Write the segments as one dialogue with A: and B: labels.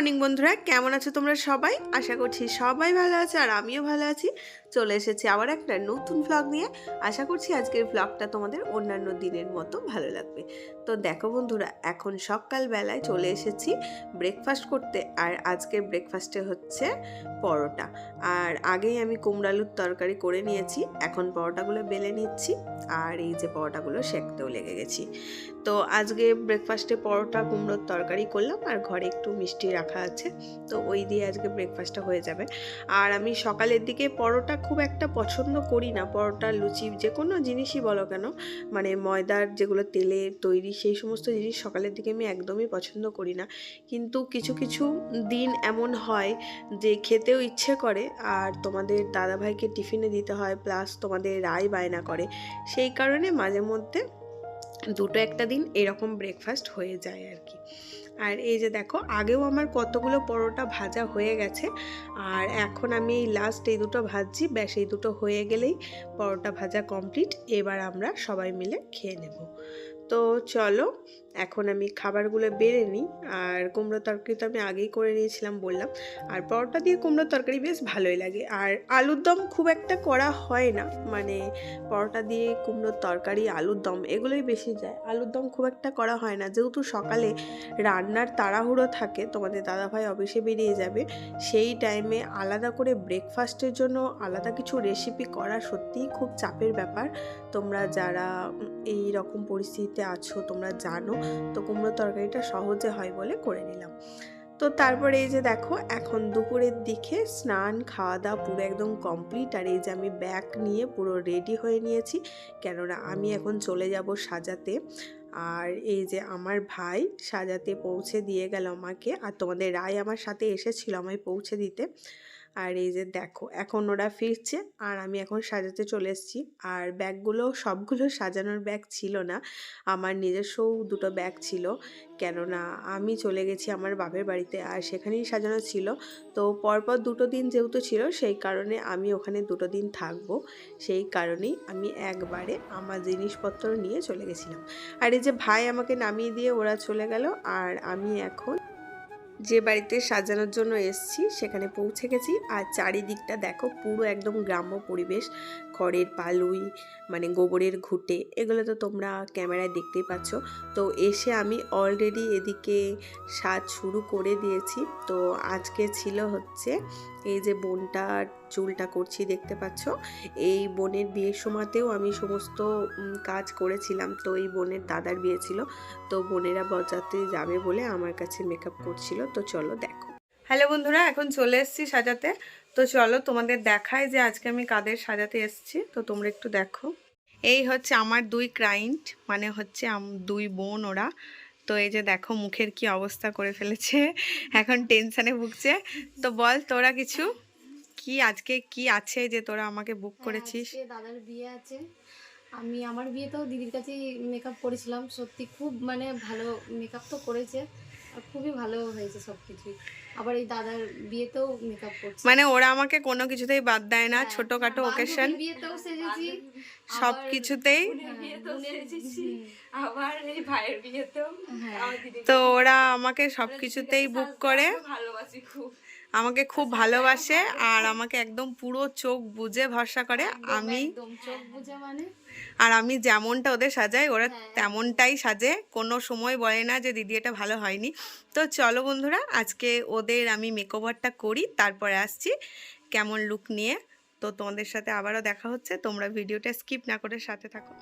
A: Morning, বন্ধুরা। কেমন আছো তোমরা সবাই? আশা করছি সবাই ভালো আছে আর আমিও ভালো আছি। চলে এসেছি আবার একটা নতুন ভ্লগ নিয়ে। আশা করছি আজকের ভ্লগটা তোমাদের অন্যান্য দিনের মতো ভালো লাগবে। তো দেখো বন্ধুরা, এখন সকালবেলায় চলে এসেছি ব্রেকফাস্ট করতে। আর আজকের ব্রেকফাস্টে হচ্ছে পরোটা। আর আগেই আমি কুমড়ালুর তরকারি করে নিয়েছি। এখন পরোটাগুলো বেলে নিচ্ছি। আর এই যে পরোটাগুলো সেঁকতেও লেগে গেছি। তো আজকে ব্রেকফাস্টে পরোটা, কুমড়োর তরকারি করলাম। আর ঘরে একটু মিষ্টি রাখা আছে। তো ওই দিয়ে আজকে ব্রেকফাস্টটা হয়ে যাবে। আর আমি সকালের দিকে পরোটা খুব একটা পছন্দ করি না। পরোটা, লুচি, যে কোনো জিনিসই বলো কেন মানে ময়দার যেগুলো তেলে তৈরি সেই সমস্ত জিনিস সকালের দিকে আমি একদমই পছন্দ করি না। কিন্তু কিছু কিছু দিন এমন হয় যে খেতেও ইচ্ছে করে, আর তোমাদের দাদাভাইকে টিফিনে দিতে হয় প্লাস তোমাদের রায় বায়না করে। সেই কারণে মাঝে মধ্যে দুটো একটা দিন এরকম ব্রেকফাস্ট হয়ে যায় আর কি। আর এই যে দেখো, আগেও আমার কতগুলো পরোটা ভাজা হয়ে গেছে, আর এখন আমি এই লাস্ট এই দুটো ভাজছি, ব্যাস এই দুটো হয়ে গেলেই পরোটা ভাজা কমপ্লিট এবার আমরা সবাই মিলে খেয়ে নেব। তো চলো, এখন আমি খাবারগুলো বেড়ে নিই। আর কুমড়ো তরকারি তো আমি আগেই করে নিয়েছিলাম বললাম। আর পরোটা দিয়ে কুমড়ো তরকারি বেশ ভালোই লাগে। আর আলুর দম খুব একটা করা হয় না। মানে পরোটা দিয়ে কুমড়োর তরকারি, আলুর দম এগুলোই বেশি যায়। আলুর দম খুব একটা করা হয় না। যেহেতু সকালে রান্নার তাড়াহুড়ো থাকে, তোমাদের দাদাভাই অফিসে বেরিয়ে যাবে, সেই টাইমে আলাদা করে ব্রেকফাস্টের জন্য আলাদা কিছু রেসিপি করা সত্যিই খুব চাপের ব্যাপার। তোমরা যারা এই রকম পরিস্থিতিতে আছো, তোমরা জানো, তো কুমড়ো তরকারিটা সহজে হয় বলে করে নিলাম। তো তারপরে এই যে দেখো, এখন দুপুরের দিকে স্নান খাওয়া দাওয়া পুরো একদম কমপ্লিট আর এই যে আমি ব্যাগ নিয়ে পুরো রেডি হয়ে নিয়েছি, কেননা আমি এখন চলে যাব সাজাতে। আর এই যে আমার ভাই সাজাতে পৌঁছে দিয়ে গেল আমাকে, আর তোমাদের রায় আমার সাথে এসেছিল আমায় পৌঁছে দিতে। আর এই যে দেখো, এখন ওরা ফিরছে আর আমি এখন সাজাতে চলে এসেছি। আর ব্যাগগুলো, সবগুলো সাজানোর ব্যাগ ছিল না, আমার নিজস্বও দুটো ব্যাগ ছিল। কেননা আমি চলে গেছি আমার বাপের বাড়িতে আর সেখানেই সাজানো ছিল। তো পরপর দুটো দিন যেহেতু ছিল, সেই কারণে আমি ওখানে দুটো দিন থাকব। সেই কারণেই আমি একবারে আমার জিনিসপত্র নিয়ে চলে গেছিলাম। আর এই যে ভাই আমাকে নামিয়ে দিয়ে ওরা চলে গেল আর আমি এখন যে বাড়িতে সাজানোর জন্য এসছি, সেখানে পৌঁছে গেছি। আর চারিদিকটা দেখো পুরো একদম গ্রাম্য পরিবেশ। খড়ের পালুই মানে গোবরের ঘুটে, এগুলো তো তোমরা ক্যামেরায় দেখতেই পাচ্ছ। তো এসে আমি অলরেডি এদিকে সাজ শুরু করে দিয়েছি। তো আজকে ছিল হচ্ছে এই যে বোনটার চুলটা করছি, দেখতে পাচ্ছ? এই বোনের বিয়ের সময়তেও আমি সমস্ত কাজ করেছিলাম। তো এই বোনের দাদার বিয়ে ছিল। তো বোনেরা বজাতে যাবে বলে আমার কাছে মেকআপ করছিল। তো চলো দেখো। হ্যালো বন্ধুরা, এখন চলে এসেছি সাজাতে। তো চলো তোমাদের দেখায় যে আজকে আমি কাদের সাজাতে এসেছি তো তোমরা একটু দেখো। এই হচ্ছে আমার দুই ক্লায়েন্ট মানে হচ্ছে আম- দুই বোন ওরা। তো এই যে দেখো মুখের কি অবস্থা করে ফেলেছে এখন টেনশনে ভুগছে। তো বল তোরা কিছু কি আজকে কি আছে যে তোরা আমাকে বুক
B: হ্যাঁ,
A: করেছিস?
B: দাদার বিয়ে আছে। আমি আমার বিয়েতেও দিদির কাছেই মেকআপ করেছিলাম। সত্যি খুব মানে ভালো মেকআপ তো করেছে আর খুবই ভালো হয়েছে সব কিছুই আবার এই দাদার বিয়েতেও মেকআপ করছে।
A: মানে ওরা আমাকে কোনো কিছুতেই বাদ দেয় না
B: হ্যাঁ,
A: ছোটখাটো ওকেশন
B: বিয়েতেও সেজেছি
A: সব কিছুতেই
B: হ্যাঁ,
C: আবার এই ভাইয়ের বিয়েতেও।
B: হ্যাঁ।
A: তো ওরা আমাকে সব কিছুতেই বুক করে।
C: ভালোবাসি খুব।
A: আমাকে খুব ভালোবাসে আর আমাকে একদম পুরো চোখ বুঝে ভরসা করে। আমি
B: চোখ বুঝে মানে?
A: আর আমি যেমনটা ওদের সাজাই ওরা
B: হ্যাঁ।
A: তেমনটাই সাজে। কোনো সময় বলে না যে দিদি এটা ভালো হয়নি। তো চলো বন্ধুরা আজকে ওদের আমি মেকওভারটা করি তারপরে আসছি কেমন লুক নিয়ে। তো তোমাদের সাথে আবারও দেখা হচ্ছে তোমরা ভিডিওটা স্কিপ না করে সাথে থাকো।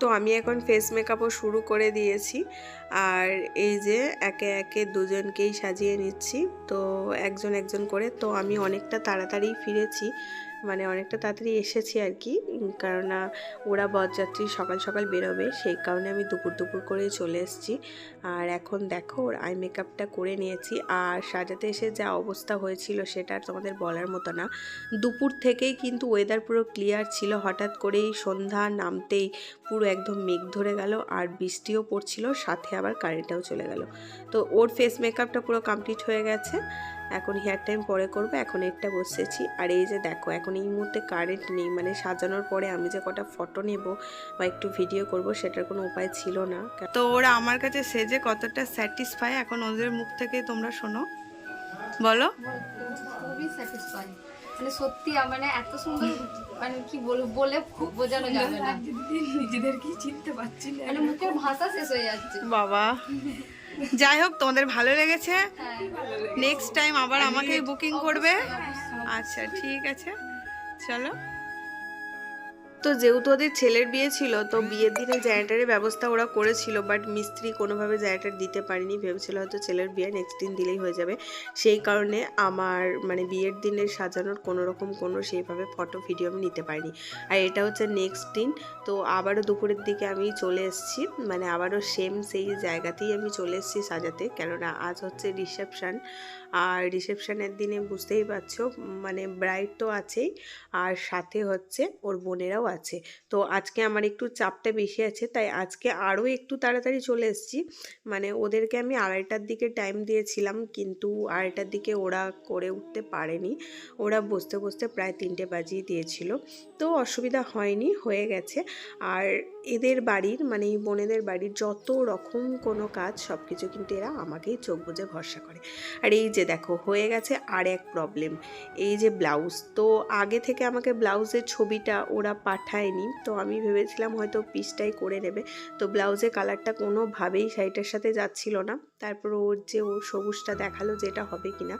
A: তো আমি এখন ফেস মেকআপও শুরু করে দিয়েছি। আর এই যে একে একে দুজনকেই সাজিয়ে নিচ্ছি। তো একজন একজন করে, তো আমি অনেকটা তাড়াতাড়ি ফিরেছি। মানে অনেকটা তাড়াতাড়ি এসেছি আর কি। কেননা ওরা বরযাত্রী সকাল সকাল বেরোবে, সেই কারণে আমি দুপুর দুপুর করে চলে এসেছি। আর এখন দেখো, ওর আই মেকআপটা করে নিয়েছি। আর সাজাতে এসে যা অবস্থা হয়েছিল, সেটা আর তোমাদের বলার মতো না। দুপুর থেকেই কিন্তু ওয়েদার পুরো ক্লিয়ার ছিল। হঠাৎ করেই সন্ধ্যা নামতেই পুরো একদম মেঘ ধরে গেল আর বৃষ্টিও পড়ছিল, সাথে আবার কারেন্টটাও চলে গেল। তো ওর ফেস মেকআপটা পুরো কমপ্লিট হয়ে গেছে। এখন হেয়ার টাইম পরে করব, এখন একটা বসেছি। আর এই যে দেখো, এখন এই মুহূর্তে কারেন্ট নেই মানে সাজানোর পরে আমি যে কটা ফটো নেব বা একটু ভিডিও করব সেটার কোনো উপায় ছিল না। তো ওরা আমার কাছে সেজে কতটা স্যাটিসফাই এখন ওদের মুখ থেকে তোমরা শোনো। বলো।
B: খুবই স্যাটিসফাই মানে সত্যি মানে এত সুন্দর মানে কি বলব বলে খুব বোঝানো যাবে না।
C: নিজেদেরকে চিনতে পারছি না।
B: মানে মুখের ভাষা শেষ হয়ে যাচ্ছে।
A: বাবা। যাই হোক তোমাদের ভালো লেগেছে।
B: হ্যাঁ।
A: নেক্সট টাইম আবার আমাকেই বুকিং করবে। আচ্ছা ঠিক আছে। চলো। তো যেহেতু ওদের ছেলের বিয়ে ছিল, তো বিয়ের দিনে জেনারেটারের ব্যবস্থা ওরা করেছিল বাট মিস্ত্রি কোনোভাবে জেনারেটার দিতে পারেনি, ভেবেছিল হয়তো ছেলের বিয়ে নেক্সট দিন দিলেই হয়ে যাবে। সেই কারণে আমার মানে বিয়ের দিনের সাজানোর কোনো রকম কোনো সেইভাবে ফটো ভিডিও আমি নিতে পারিনি। আর এটা হচ্ছে নেক্সট দিন, তো আবারও দুপুরের দিকে আমি চলে এসেছি মানে আবারও সেম সেই জায়গাতেই আমি চলে এসেছি সাজাতে, কেননা আজ হচ্ছে রিসেপশান আর রিসেপশনের দিনে বুঝতেই পারছ মানে ব্রাইড তো আছেই, আর সাথে হচ্ছে ওর বোনেরাও আছে। তো আজকে আমার একটু চাপটা বেশি আছে, তাই আজকে আরও একটু তাড়াতাড়ি চলে এসেছি। মানে ওদেরকে আমি আড়াইটার দিকে টাইম দিয়েছিলাম, কিন্তু আড়াইটার দিকে ওরা করে উঠতে পারেনি। ওরা বসতে বসতে প্রায় তিনটে বাজিয়ে দিয়েছিল। তো অসুবিধা হয়নি, হয়ে গেছে। আর এদের বাড়ির মানে এই বোনেদের বাড়ির যত রকম কোনো কাজ সব কিছু কিন্তু এরা আমাকেই চোখ বুজে ভরসা করে। আর এই যে দেখো, হয়ে গেছে আর এক প্রবলেম এই যে ব্লাউজ তো আগে থেকে আমাকে ব্লাউজের ছবিটা ওরা পাঠায়নি, তো আমি ভেবেছিলাম হয়তো পিসটাই করে নেবে। তো ব্লাউজের কালারটা কোনোভাবেই শাড়িটার সাথে যাচ্ছিল না। তারপর ওর যে ওর সবুজটা দেখাল যেটা হবে কিনা।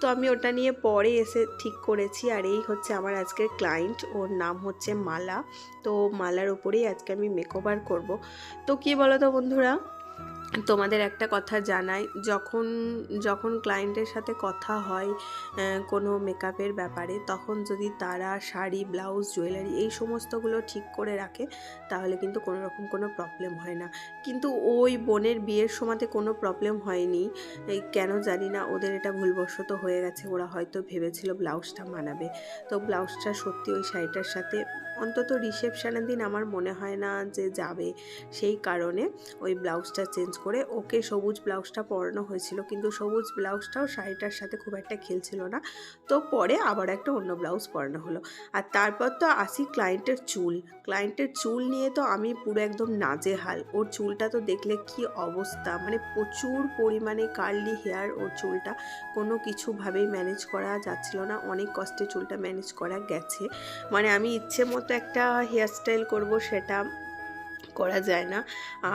A: তো আমি ওটা নিয়ে পরে এসে ঠিক করেছি। আর এই হচ্ছে আমার আজকের ক্লায়েন্ট ওর নাম হচ্ছে মালা। তো মালার ওপরেই আজকে আমি মেকওভার করব। তো কি বলো তো বন্ধুরা? তোমাদের একটা কথা জানাই, যখন যখন ক্লায়েন্টের সাথে কথা হয় কোনো মেকআপের ব্যাপারে, তখন যদি তারা শাড়ি ব্লাউজ জুয়েলারি এই সমস্তগুলো ঠিক করে রাখে, তাহলে কিন্তু কোনো রকম কোনো প্রবলেম হয় না। কিন্তু ওই বোনের বিয়ের সময়তে কোনো প্রবলেম হয়নি। কেন জানি না, ওদের এটা ভুলবশত হয়ে গেছে, ওরা হয়তো ভেবেছিল ব্লাউজটা মানাবে। তো ব্লাউজটা সত্যি ওই শাড়িটার সাথে অন্তত রিসেপশানের দিন আমার মনে হয় না যে যাবে। সেই কারণে ওই ব্লাউজটা চেঞ্জ করে ওকে সবুজ ব্লাউজটা পরানো হয়েছিল। কিন্তু সবুজ ব্লাউজটাও শাড়িটার সাথে খুব একটা খেলছিল না। তো পরে আবার একটা অন্য ব্লাউজ পরানো হলো। আর তারপর তো আসি ক্লায়েন্টের চুল। ক্লায়েন্টের চুল নিয়ে তো আমি পুরো একদম নাজেহাল। ওর চুলটা তো দেখলে কি অবস্থা? মানে প্রচুর পরিমাণে কার্লি হেয়ার ওর চুলটা। কোনো কিছুভাবেই ম্যানেজ করা যাচ্ছিল না। অনেক কষ্টে চুলটা ম্যানেজ করা গেছে। মানে আমি ইচ্ছে মতো একটা হেয়ারস্টাইল করব সেটা করা যায় না।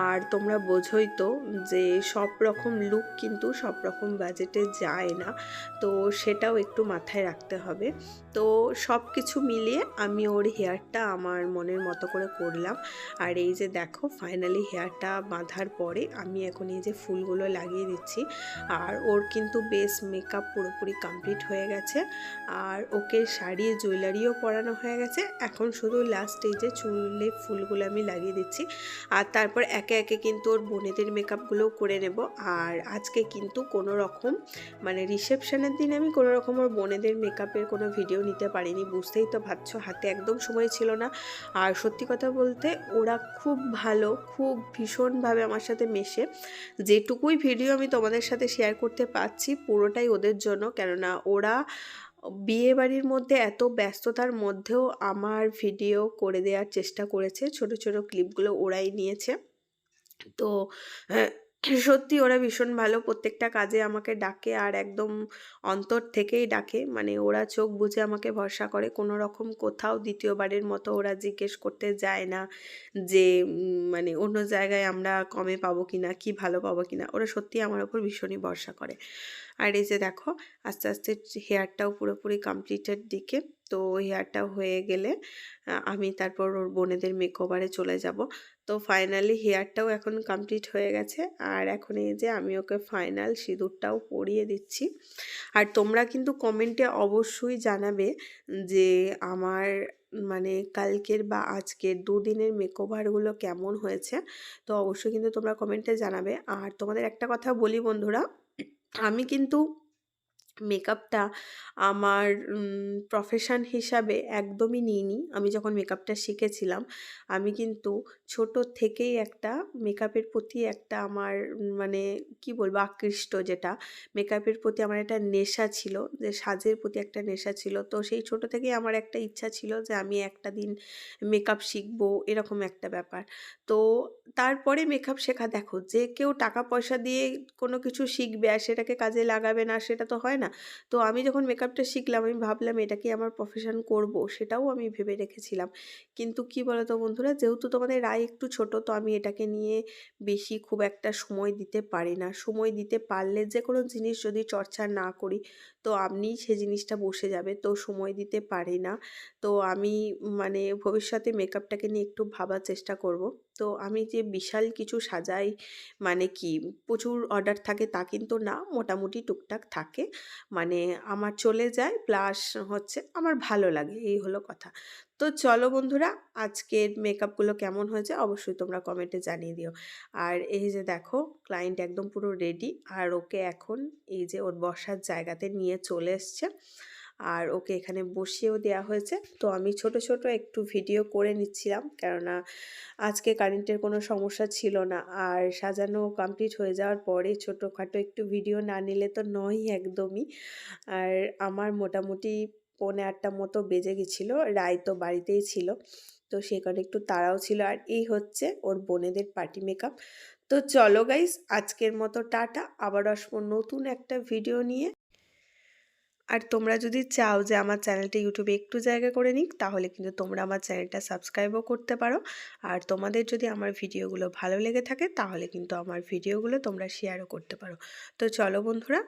A: আর তোমরা বোঝোই তো যে সব রকম লুক কিন্তু সব রকম বাজেটে যায় না। তো সেটাও একটু মাথায় রাখতে হবে। তো সব কিছু মিলিয়ে আমি ওর হেয়ারটা আমার মনের মতো করে করলাম। আর এই যে দেখো ফাইনালি হেয়ারটা বাঁধার পরে আমি এখন এই যে ফুলগুলো লাগিয়ে দিচ্ছি। আর ওর কিন্তু বেশ মেকআপ পুরোপুরি কমপ্লিট হয়ে গেছে। আর ওকে শাড়ি জুয়েলারিও পরানো হয়ে গেছে। এখন শুধু লাস্ট এই যে চুলে ফুলগুলো আমি লাগিয়ে দিচ্ছি। আর তারপর একে একে কিন্তু ওর বোনেদের মেকআপগুলোও করে নেব। আর আজকে কিন্তু কোনো রকম মানে রিসেপশনের দিন আমি কোনো রকম ওর বোনেদের মেকআপের কোনো ভিডিও নিতে পারিনি, বুঝতেই তো ভাবছ, হাতে একদম সময় ছিল না। আর সত্যি কথা বলতে ওরা খুব ভালো, খুব ভীষণভাবে আমার সাথে মেশে। যেটুকুই ভিডিও আমি তোমাদের সাথে শেয়ার করতে পারছি, পুরোটাই ওদের জন্য। কেননা ওরা বিয়ে বাড়ির মধ্যে এত ব্যস্ততার মধ্যেও আমার ভিডিও করে দেওয়ার চেষ্টা করেছে। ছোট ছোট ক্লিপগুলো ওরাই নিয়েছে। তো সত্যি ওরা ভীষণ ভালো। প্রত্যেকটা কাজে আমাকে ডাকে আর একদম অন্তর থেকেই ডাকে। মানে ওরা চোখ বুজে আমাকে ভরসা করে। কোনো রকম কোথাও দ্বিতীয়বারের মতো ওরা জিজ্ঞেস করতে যায় না যে মানে অন্য জায়গায় আমরা কমে পাবো কি না কী ভালো পাবো কি না ওরা সত্যি আমার ওপর ভীষণই ভরসা করে। আর এই যে দেখো, আস্তে আস্তে, হেয়ারটাও পুরোপুরি কমপ্লিটের দিকে। তো হেয়ারটা হয়ে গেলে আমি তারপর ওর বোনেদের মেকওভারে চলে যাব। তো ফাইনালি হেয়ারটাও এখন কমপ্লিট হয়ে গেছে। আর এখন এই যে আমি ওকে ফাইনাল সিঁদুরটাও পরিয়ে দিচ্ছি। আর তোমরা কিন্তু কমেন্টে অবশ্যই জানাবে যে আমার মানে কালকের বা আজকের দুদিনের মেকওভারগুলো কেমন হয়েছে। তো অবশ্যই কিন্তু তোমরা কমেন্টে জানাবে। আর তোমাদের একটা কথা বলি বন্ধুরা, আমি কিন্তু মেকআপটা আমার প্রফেশন হিসাবে একদমই নিইনি। আমি যখন মেকআপটা শিখেছিলাম, আমি কিন্তু ছোট থেকেই একটা মেকআপের প্রতি একটা আমার মানে কি বলব, আকৃষ্ট যেটা। মেকআপের প্রতি আমার একটা নেশা ছিল, যে সাজের প্রতি একটা নেশা ছিল। তো সেই ছোট থেকেই আমার একটা ইচ্ছা ছিল যে আমি একটা দিন মেকআপ শিখব, এরকম একটা ব্যাপার। তো তারপরে মেকআপ শেখা, দেখো, যে কেউ টাকা পয়সা দিয়ে কোনো কিছু শিখবে আর সেটাকে কাজে লাগাবে না, সেটা তো হয় না। তো আমি যখন মেকআপটা শিখলাম, আমি ভাবলাম এটাকে আমার প্রফেশন করব? সেটাও আমি ভেবে রেখেছিলাম। কিন্তু কি বলো তো বন্ধুরা, যেহেতু তোমাদের রায় একটু ছোট, তো আমি এটাকে নিয়ে বেশি খুব একটা সময় দিতে পারি না। সময় দিতে পারলে যে কোনো জিনিস যদি চর্চা না করি, তো আপনি সে জিনিসটা বসে যাবে, তো সময় দিতে পারি না। তো আমি মানে ভবিষ্যতে মেকআপটাকে নিয়ে একটু ভাবার চেষ্টা করব। তো আমি যে বিশাল কিছু সাজাই মানে কি প্রচুর অর্ডার থাকে তা কিন্তু না, মোটামুটি টুকটাক থাকে। মানে আমার চলে যায় প্লাস হচ্ছে আমার ভালো লাগে, এই হলো কথা। তো চলো বন্ধুরা, আজকের মেকআপগুলো কেমন হয়েছে অবশ্যই তোমরা কমেন্টে জানিয়ে দিও। আর এই যে দেখো ক্লায়েন্ট একদম পুরো রেডি আর ওকে এখন এই যে ওর বসার জায়গাতে নিয়ে চলে এসছে। আর ওকে এখানে বসিয়েও দেওয়া হয়েছে। তো আমি ছোট ছোট একটু ভিডিও করে নিচ্ছিলাম। কেননা আজকে কারেন্টের কোনো সমস্যা ছিল না। আর সাজানো কমপ্লিট হয়ে যাওয়ার পরে ছোটোখাটো একটু ভিডিও না নিলে তো নয়ই একদমই। আর আমার মোটামুটি পৌনে আটটা মতো বেজে গেছিল। রায় তো বাড়িতেই ছিল। তো সেই কারণে একটু তাড়াও ছিল। আর এই হচ্ছে ওর বোনেদের পার্টি মেকআপ তো চলো গাইস আজকের মতো টাটা। আবার আসব নতুন একটা ভিডিও নিয়ে। আর তোমরা যদি চাও যে আমার চ্যানেলটা ইউটিউবে একটু জায়গা করে নিক, তাহলে কিন্তু তোমরা আমার চ্যানেলটা সাবস্ক্রাইবও করতে পারো। আর তোমাদের যদি আমার ভিডিওগুলো ভালো লেগে থাকে, তাহলে কিন্তু আমার ভিডিওগুলো তোমরা শেয়ারও করতে পারো। তো চলো বন্ধুরা,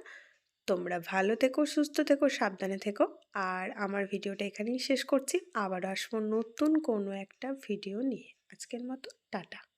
A: তোমরা ভালো থেকো, সুস্থ থেকো, সাবধানে থেকো। আর আমার ভিডিওটা এখানেই শেষ করছি। আবার আসব নতুন কোনো একটা ভিডিও নিয়ে। আজকের মতো, টাটা।